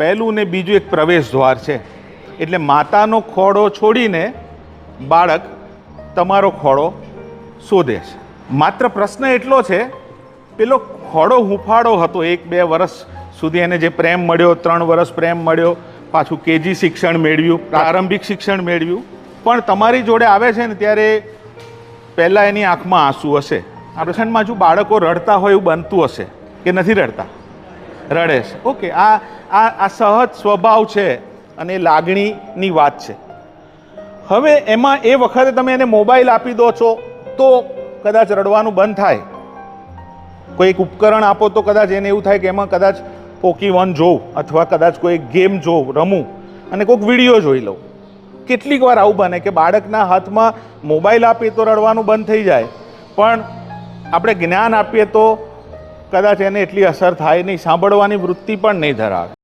પહેલું ને બીજું એક પ્રવેશ દ્વાર છે. એટલે માતાનો ખોડો છોડીને બાળક તમારો ખોડો શોધે છે. માત્ર પ્રશ્ન એટલો છે, પેલો ખોડો હુંફાળો હતો, એક બે વર્ષ સુધી એને જે પ્રેમ મળ્યો, ત્રણ વર્ષ પ્રેમ મળ્યો, પાછું કેજી શિક્ષણ મેળવ્યું, પ્રારંભિક શિક્ષણ મેળવ્યું. પણ તમારી જોડે આવે છે ને ત્યારે પહેલાં એની આંખમાં આંસુ હશે. આ પ્રસંગમાં જો બાળકો રડતા હોય એવું બનતું હશે કે નથી રડતા? રડે છે. ઓકે, આ આ આ સહજ સ્વભાવ છે અને લાગણીની વાત છે. હવે એમાં એ વખતે તમે એને મોબાઈલ આપી દો છો, તો કદાચ રડવાનું બંધ થાય. કોઈ એક ઉપકરણ આપો તો કદાચ એને એવું થાય કે એમાં કદાચ પોકી વન જોઉં, અથવા કદાચ કોઈ ગેમ જોઉં, રમું, અને કોઈક વીડિયો જોઈ લઉં. કેટલીક વાર આવું બને કે બાળકના હાથમાં મોબાઈલ આપીએ તો રડવાનું બંધ થઈ જાય. પણ આપણે જ્ઞાન આપીએ તો કદાચ એને એટલી અસર થાય નહીં સાંભળવાની વૃત્તિ પણ નહીં ધરાવે.